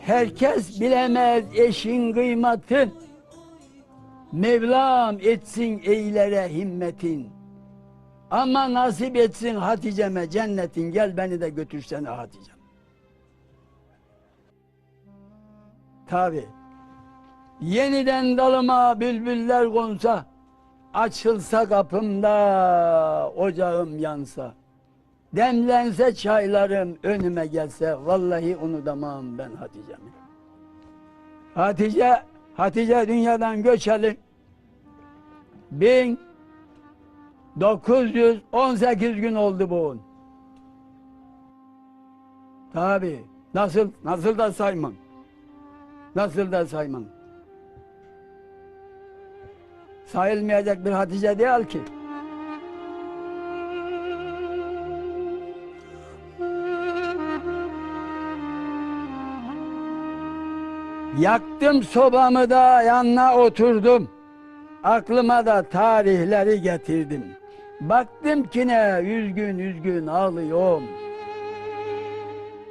Herkes bilemez eşin kıymatın. Mevlam etsin eylere himmetin. Ama nasip etsin Hatice'me cennetin. Gel beni de götürsene Hatice'm. Tabi. Yeniden dalıma bülbüller konsa, açılsa kapımda ocağım yansa, demlense çaylarım önüme gelse, vallahi unutamam ben Hatice'mi. Hatice, Hatice dünyadan göçeli 1918 gün oldu bu. Tabi. Nasıl, nasıl da saymam. Nasıl da saymam. Sayılmayacak bir Hatice değil ki. Yaktım sobamı da yanına oturdum. Aklıma da tarihleri getirdim. Baktım ki ne üzgün üzgün ağlıyorum.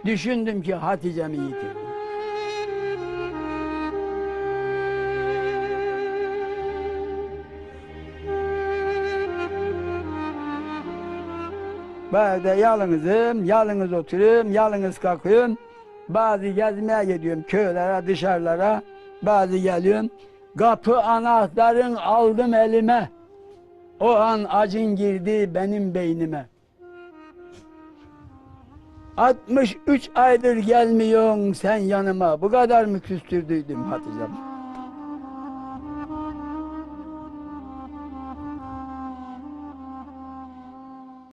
Düşündüm ki Hatice'mi yitirdim. De yalnızım, yalnız oturuyorum, yalnız kalkıyorum. Bazı gezmeye gidiyorum köylere, dışarılara. Bazı geliyorum. Kapı anahtarın aldım elime. O an acın girdi benim beynime. 63 aydır gelmiyorsun sen yanıma. Bu kadar mı küstürdüydüm Hatice'm?